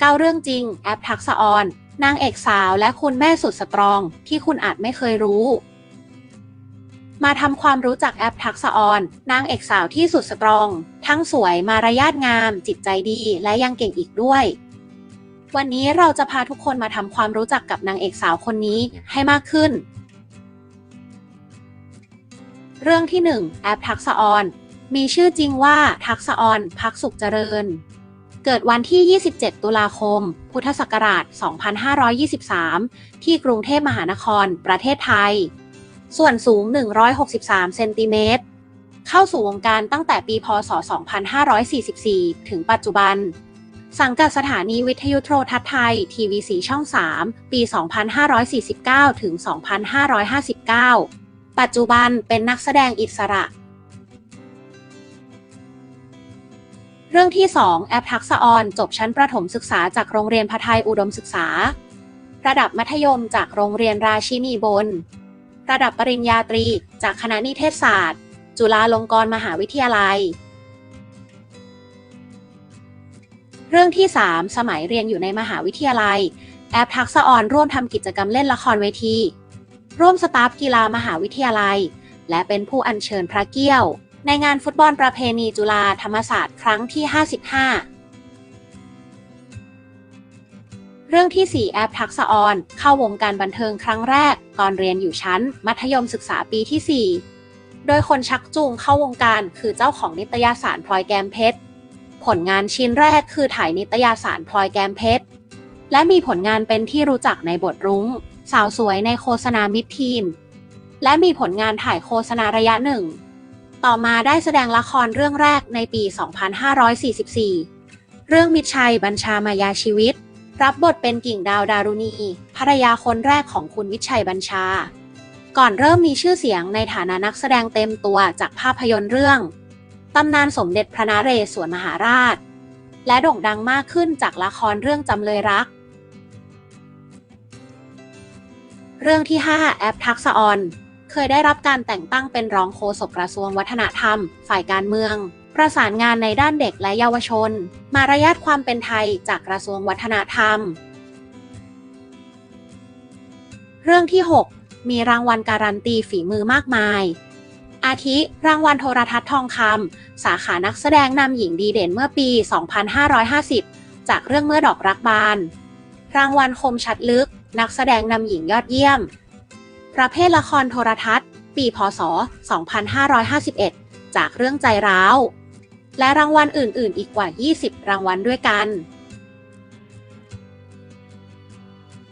เก้าเรื่องจริง แอปทักษะออน นางเอกสาวและคุณแม่สุดสตรอง ที่คุณอาจไม่เคยรู้ มาทำความรู้จักแอปทักษะออน นางเอกสาวที่สุดสตรอง ทั้งสวยมารยาทงาม จิตใจดี และยังเก่งอีกด้วย วันนี้เราจะพาทุกคนมาทำความรู้จักกับนางเอกสาวคนนี้ให้มากขึ้น เรื่องที่ 1 แอปทักษะออน มีชื่อจริงว่าทักษะออน พักสุขเจริญ เกิดวันที่ 27 ตุลาคม พุทธศักราช 2523 ที่กรุงเทพมหานคร ประเทศไทย ส่วนสูง 163 เซนติเมตร เข้าสู่วงการตั้งแต่ปีพศ 2544 ถึงปัจจุบัน สังกัดสถานีวิทยุโทรทัศน์ไทย ทีวีสีช่อง 3 ปี 2549 ถึง 2559 ปัจจุบันเป็นนักแสดงอิสระ เรื่องที่ 2 แอปทักษะออน จบชั้นประถมศึกษาจากโรงเรียนพไทยอุดมศึกษา ระดับมัธยมจากโรงเรียนราชินีบน ระดับปริญญาตรี จากคณะนิเทศศาสตร์ จุฬาลงกรณ์มหาวิทยาลัย เรื่องที่ 3 สมัยเรียนอยู่ในมหาวิทยาลัย แอปทักษะออนร่วมทำกิจกรรมเล่นละครเวที ร่วมสตาฟกีฬามหาวิทยาลัย และเป็นผู้อัญเชิญพระเกี้ยว ในงานฟุตบอลประเพณีจุฬาธรรมศาสตร์ครั้งที่ 55 เรื่องที่ 4 แอปทักษะออน เข้าวงการบันเทิงครั้งแรก ตอนเรียนอยู่ชั้น มัธยมศึกษาปีที่ 4 โดยคนชักจูงเข้าวงการคือเจ้าของนิตยสารพลอยแกมเพชร ผลงานชิ้นแรกคือถ่ายนิตยสารพลอยแกมเพชร และมีผลงานเป็นที่รู้จักในบทรุง้ง สาวสวยในโฆษณามิดทีนและมีผลงานถ่ายโฆษณาระยะหนึ่ง ต่อมาได้แสดงละครเรื่องแรกในปี 2544 เรื่องมิตรชัยบัญชามายาชีวิต รับบทเป็นกิ่งดาวดารุณีภรรยาคนแรกของคุณวิชัยบัญชา ก่อนเริ่มมีชื่อเสียงในฐานะนักแสดงเต็มตัวจากภาพยนตร์เรื่องตำนานสมเด็จพระนเรศวรมหาราช และโด่งดังมากขึ้นจากละครเรื่องจำเลยรัก เรื่องที่ 5 แอปทักษออน เคยได้รับการแต่งตั้งเป็นรองโฆษกกระทรวงวัฒนธรรม ฝ่ายการเมือง ประสานงานในด้านเด็กและเยาวชน มารยาทความเป็นไทยจากกระทรวงวัฒนธรรม เรื่องที่ 6 มีรางวัลการันตีฝีมือมากมาย อาทิ รางวัลโทรทัศน์ทองคำสาขานักแสดงนำหญิงดีเด่นเมื่อปี 2550 จากเรื่องเมื่อดอกรักบาน รางวัลคมชัดลึก นักแสดงนำหญิงยอดเยี่ยม ประเภทละครโทรทัศน์ ปีพศ 2551 จากเรื่องใจร้าว และรางวัลอื่น ๆ อีกกว่า 20 รางวัลด้วยกัน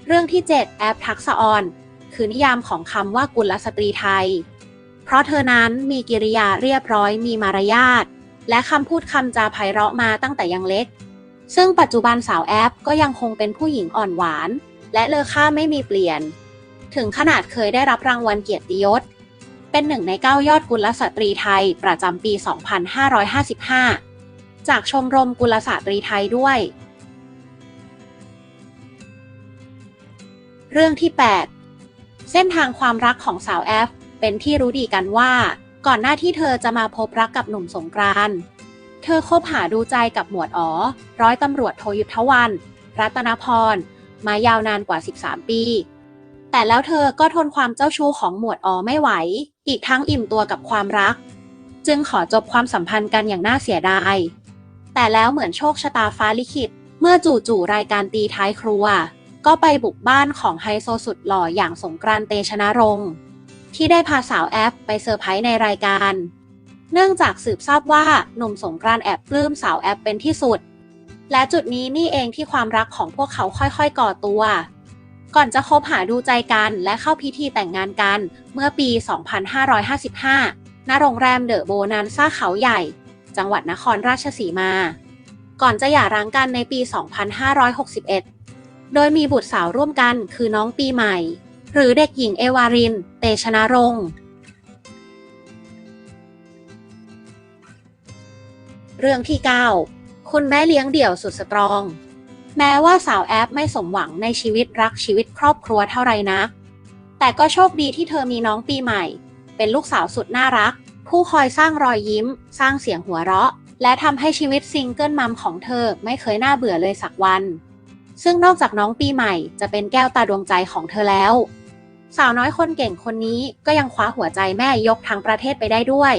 เรื่องที่ 7 แอปทักษะออน คือนิยามของคำว่ากุลสตรีไทย เพราะเธอนั้นมีกิริยาเรียบร้อยมีมารยาท และคำพูดคำจาไพเราะมาตั้งแต่ยังเล็ก ซึ่งปัจจุบันสาวแอปก็ยังคงเป็นผู้หญิงอ่อนหวาน และเลอค่าไม่มีเปลี่ยน ถึงขนาดเคยได้รับรางวัลเกียรติยศ เป็นหนึ่งใน 9 ยอดกุลสตรีไทยประจำปี 2555 จากชมรมกุลสตรีไทยด้วย เรื่องที่ 8 เส้นทางความรักของสาวแอฟ เป็นที่รู้ดีกันว่า ก่อนหน้าที่เธอจะมาพบรักกับหนุ่มสงกรานต์เธอคบหาดูใจกับหมวดอ๋อ ร้อยตำรวจโทยุทธวัน รัตนพร มายาวนานกว่า 13 ปี แต่แล้วเธอก็ทนความเจ้าชู้ของหมวดอ๋อไม่ไหว อีกทั้งอิ่มตัวกับความรัก จึงขอจบความสัมพันธ์กันอย่างน่าเสียดาย แต่แล้วเหมือนโชคชะตาฟ้าลิขิต เมื่อจู่ๆรายการตีท้ายครัว ก็ไปบุกบ้านของไฮโซสุดหล่ออย่างสงกรานต์เตชนรงค์ที่ได้พาสาวแอปไปเซอร์ไพรส์ในรายการ เนื่องจากสืบทราบว่าหนุ่มสงกรานต์แอบปลื้มสาวแอปเป็นที่สุด และจุดนี้นี่เองที่ความรักของพวกเขาค่อยๆก่อตัว ก่อนจะคบหาดูใจกันและเข้าพิธีแต่งงานกัน เมื่อปี 2555 ณ โรงแรมเดอะโบนันซ่าเขาใหญ่ จังหวัดนครราชสีมา ก่อนจะหย่าร้างกันในปี 2561 โดยมีบุตรสาวร่วมกันคือน้องปีใหม่ หรือเด็กหญิงเอวาริน เตชนรงค์เรื่องที่ 9 คุณแม่เลี้ยงเดี่ยวสุดสตรอง แม้ว่าสาวแอปไม่สมหวังในชีวิตรักชีวิตครอบครัวเท่าไรนัก แต่ก็โชคดีที่เธอมีน้องปีใหม่ เป็นลูกสาวสุดน่ารัก ผู้คอยสร้างรอยยิ้ม สร้างเสียงหัวเราะ และทำให้ชีวิตซิงเกิลมัมของเธอไม่เคยน่าเบื่อเลยสักวัน ซึ่งนอกจากน้องปีใหม่จะเป็นแก้วตาดวงใจของเธอแล้ว สาวน้อยคนเก่งคนนี้ก็ยังคว้าหัวใจแม่ยกทั้งประเทศไปได้ด้วย